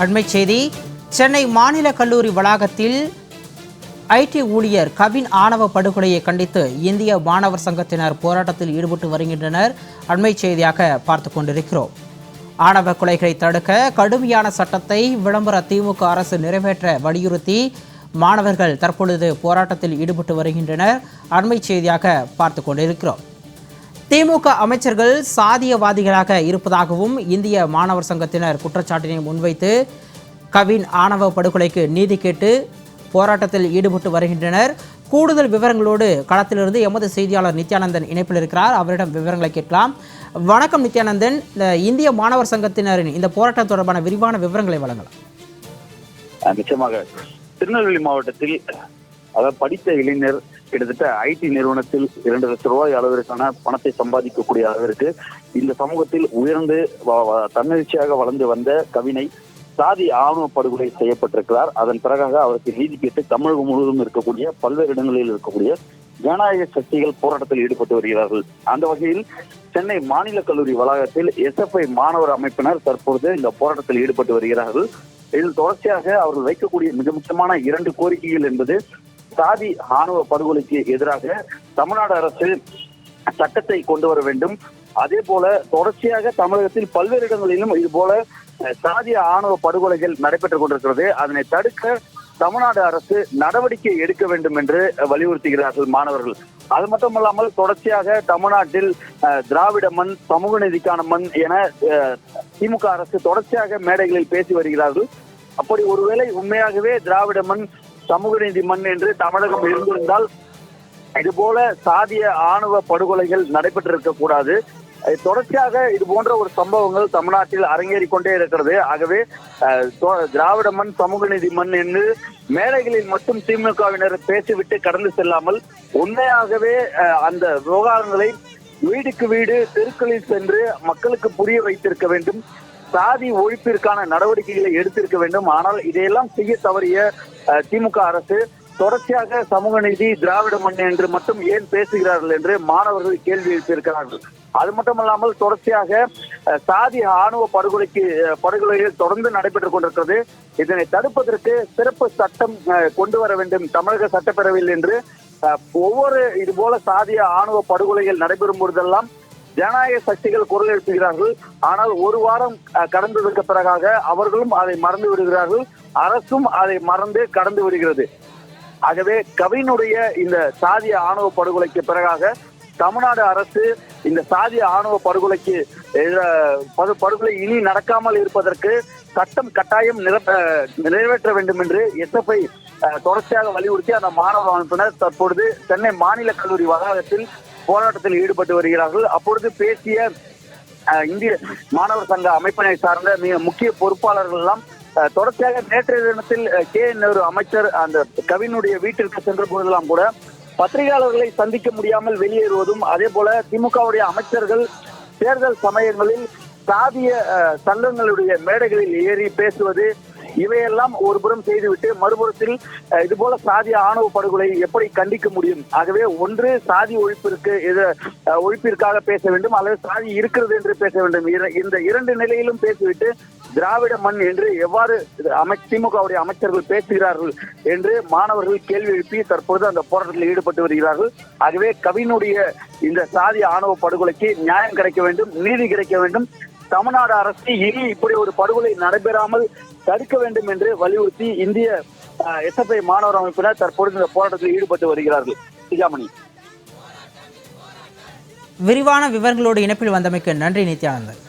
அண்மைச் செய்தி சென்னை மாநில கல்லூரி வளாகத்தில் ஐடி ஊழியர் கவின் ஆணவ படுகொலையை கண்டித்து இந்திய மாணவர் சங்கத்தினர் போராட்டத்தில் ஈடுபட்டு வருகின்றனர். அண்மைச் செய்தியாக பார்த்து கொண்டிருக்கிறோம். ஆணவ கொலைகளை தடுக்க கடுமையான சட்டத்தை விளம்பர திமுக அரசு நிறைவேற்ற வலியுறுத்தி மாணவர்கள் தற்பொழுது போராட்டத்தில் ஈடுபட்டு வருகின்றனர். அண்மைச் செய்தியாக பார்த்து கொண்டிருக்கிறோம். திமுக அமைச்சர்கள் சாதியவாதிகளாக இருப்பதாகவும் இந்திய மாணவர் சங்கத்தினர் குற்றச்சாட்டினை முன்வைத்து கவின் ஆணவ படுகொலைக்கு நீதி கேட்டு போராட்டத்தில் ஈடுபட்டு வருகின்றனர். கூடுதல் விவரங்களோடு களத்திலிருந்து எமது செய்தியாளர் நித்யானந்தன் இணைப்பில் இருக்கிறார். அவரிடம் விவரங்களை கேட்கலாம். வணக்கம் நித்யானந்தன். இந்த இந்திய மாணவர் சங்கத்தினரின் இந்த போராட்டம் தொடர்பான விரிவான விவரங்களை வழங்கலாம். நிச்சயமாக. திருநெல்வேலி மாவட்டத்தில் அதாவது படித்த இளைஞர் கிட்டத்தட்ட ஐடி நிறுவனத்தில் இரண்டு லட்சம் ரூபாய் அளவிற்கான பணத்தை சம்பாதிக்கக்கூடிய அளவிற்கு இந்த சமூகத்தில் உயர்ந்து தன்னெழுச்சியாக வளர்ந்து வந்த கவினை சாதி ஆணவ படுகொலை செய்யப்பட்டிருக்கிறார் அதன் பிறகாக அவருக்கு நீதி கேட்டு தமிழகம் முழுவதும் இருக்கக்கூடிய பல்வேறு இடங்களில் இருக்கக்கூடிய ஜனநாயக சக்திகள் போராட்டத்தில் ஈடுபட்டு வருகிறார்கள். அந்த வகையில் சென்னை மாநில கல்லூரி வளாகத்தில் எஸ்எஃப்ஐ மாணவர் அமைப்பினர் தற்பொழுது இந்த போராட்டத்தில் ஈடுபட்டு வருகிறார்கள். இதில் தொடர்ச்சியாக அவர்கள் வைக்கக்கூடிய மிக முக்கியமான இரண்டு கோரிக்கைகள் என்பது சாதி ஆணவ படுகொலைக்கு எதிராக தமிழ்நாடு அரசு சட்டத்தை கொண்டு வர வேண்டும். அதே போல தொடர்ச்சியாக தமிழகத்தில் பல்வேறு இடங்களிலும் இது போல சாதிய ஆணவ படுகொலைகள் நடைபெற்றுக் கொண்டிருக்கிறது. அதனை தடுக்க தமிழ்நாடு அரசு நடவடிக்கை எடுக்க வேண்டும் என்று வலியுறுத்துகிறார்கள் மாணவர்கள். அது மட்டுமல்லாமல் தொடர்ச்சியாக தமிழ்நாட்டில் திராவிட மண் சமூக நீதிக்கான மண் என திமுக அரசு தொடர்ச்சியாக மேடைகளில் பேசி வருகிறார்கள். அப்படி ஒருவேளை உண்மையாகவே திராவிட மண் சமூக நீதி மண் என்று தமிழகம் இருந்திருந்தால் இது போல சாதிய ஆணவ படுகொலைகள் நடைபெற்றிருக்க கூடாது. தொடர்ச்சியாக இது போன்ற ஒரு சம்பவங்கள் தமிழ்நாட்டில் அரங்கேறி கொண்டே இருக்கிறது. ஆகவே அஹ், திராவிட மண் சமூக நீதி மண் என்று மேடைகளில் மட்டும் திமுகவினர் பேசிவிட்டு கடந்து செல்லாமல் உண்மையாகவே அஹ், அந்த விவகாரங்களை வீடுக்கு வீடு தெருக்களில் சென்று மக்களுக்கு புரிய வைத்திருக்க வேண்டும். சாதி ஒழிப்பிற்கான நடவடிக்கைகளை எடுத்திருக்க வேண்டும். ஆனால் இதையெல்லாம் செய்ய தவறிய அஹ், திமுக அரசு தொடர்ச்சியாக சமூக நீதி திராவிட மண் என்று மட்டும் ஏன் பேசுகிறார்கள் என்று மாணவர்கள் கேள்வி எழுப்பியிருக்கிறார்கள். அது மட்டுமல்லாமல் தொடர்ச்சியாக சாதி ஆணவ படுகொலைக்கு படுகொலைகள் தொடர்ந்து நடைபெற்றுக் கொண்டிருக்கிறது. இதனை தடுப்பதற்கு சிறப்பு சட்டம் கொண்டு வர வேண்டும். தமிழக சட்டப்பேரவையில் என்று ஒவ்வொரு இது போல சாதிய ஆணவ படுகொலைகள் நடைபெறும் பொழுதெல்லாம் ஜனநாயக சக்திகள் குரல் எழுப்புகிறார்கள். ஆனால் ஒரு வாரம் கடந்ததற்கு பிறகாக அவர்களும் அதை மறந்து விடுகிறார்கள். அரசும் அதை மறந்து கடந்து விடுகிறது. ஆகவே கவினுடைய இந்த சாதிய ஆணவ படுகொலைக்கு பிறகாக தமிழ்நாடு அரசு இந்த சாதிய ஆணவ படுகொலைக்கு எதிர- படுகொலை இனி நடக்காமல் இருப்பதற்கு சட்டம் கட்டாயம் நிறைவேற்ற வேண்டும் என்று எஸ்எஃப்ஐ தொடர்ச்சியாக வலியுறுத்தி அந்த மாணவ அமைப்பினர் தற்பொழுது சென்னை மாநில கல்லூரி வளாகத்தில் போராட்டத்தில் ஈடுபட்டு வருகிறார்கள். அப்பொழுது பேசிய இந்திய மாணவர் சங்க அமைப்பினை சார்ந்த மிக முக்கிய பொறுப்பாளர்கள் எல்லாம் தொடர்ச்சியாக நேற்றைய தினத்தில் கே நேரு அமைச்சர் அந்த கவினுடைய வீட்டிற்கு சென்ற போதெல்லாம் கூட பத்திரிகையாளர்களை சந்திக்க முடியாமல் வெளியேறுவதும் அதே போல திமுகவுடைய அமைச்சர்கள் தேர்தல் சமயங்களில் சாதிய சங்கங்களுடைய மேடைகளில் ஏறி பேசுவது இவையெல்லாம் ஒரு புறம் செய்துவிட்டு மறுபுறத்தில் இது போல சாதிய ஆணவ படுகொலை எப்படி கண்டிக்க முடியும்? ஆகவே ஒன்று சாதி ஒழிப்பிற்கு இது ஒழிப்பிற்காக பேச வேண்டும் அல்லது சாதி இருக்கிறது என்று பேச வேண்டும். இந்த இரண்டு நிலையிலும் பேசிவிட்டு திராவிட மண் என்று எவ்வாறு அமை திமுகவுடைய அமைச்சர்கள் பேசுகிறார்கள் என்று மாணவர்கள் கேள்வி எழுப்பி தற்பொழுது அந்த போராட்டத்தில் ஈடுபட்டு வருகிறார்கள். ஆகவே கவினுடைய இந்த சாதி ஆணவ படுகொலைக்கு நியாயம் கிடைக்க வேண்டும் நீதி கிடைக்க வேண்டும். தமிழ்நாடு அரசு இனி இப்படி ஒரு படுகொலை நடைபெறாமல் தடுக்க வேண்டும் என்று வலியுறுத்தி இந்திய எஸ்எஃப்ஐ மாணவர் அமைப்பினர் தற்பொழுது இந்த போராட்டத்தில் ஈடுபட்டு வருகிறார்கள். சிகாமணி விரிவான விவரங்களோடு இணைப்பில் வந்தமைக்கு நன்றி நித்யானந்தன்.